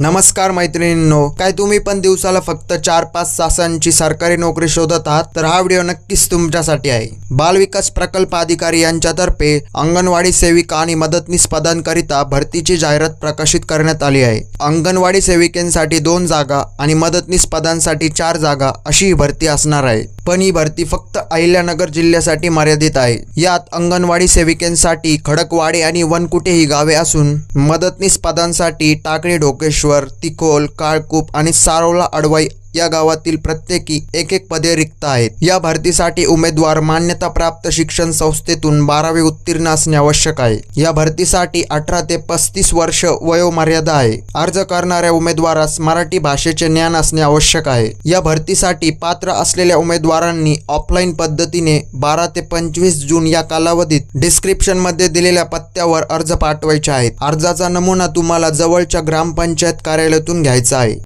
नमस्कार मैत्रिणींनो काय तुम्ही पण दिवसाला फक्त चार पाच तासांची सरकारी नोकरी शोधत आहात तर हा व्हिडिओ नक्कीच तुमच्यासाठी आहे. बालविकास प्रकल्प अधिकारी यांच्यातर्फे अंगणवाडी सेविका आणि मदतनीस पदांकरिता भरतीची जाहिरात प्रकाशित करण्यात आली आहे. अंगणवाडी सेविकेंसाठी दोन जागा आणि मदतनीस पदांसाठी चार जागा अशी ही भरती असणार आहे. पण ही भरती फक्त अहिल्यानगर जिल्ह्यासाठी मर्यादित आहे. यात अंगणवाडी सेविकेंसाठी खडकवाडे आणि वनकुटे ही गावे असून मदतनीस पदांसाठी टाकळी ढोकेश्वर तिखोल काळकूप आणि सारोला अडवाई या गावातील प्रत्येकी एक एक पदे रिक्त आहेत. या भरतीसाठी उमेदवार मान्यता प्राप्त शिक्षण संस्थेतून बारावी उत्तीर्ण असणे आवश्यक आहे. या भरतीसाठी अठरा ते पस्तीस वर्ष वयोमर्यादा आहे. अर्ज करणाऱ्या उमेदवारास मराठी भाषेचे ज्ञान असणे आवश्यक आहे. या भरतीसाठी पात्र असलेल्या उमेदवारांनी ऑफलाईन पद्धतीने बारा ते पंचवीस जून या कालावधीत डिस्क्रिप्शनमध्ये दिलेल्या पत्त्यावर अर्ज पाठवायचे आहेत. अर्जाचा नमुना तुम्हाला जवळच्या ग्रामपंचायत कार्यालयातून घ्यायचा आहे.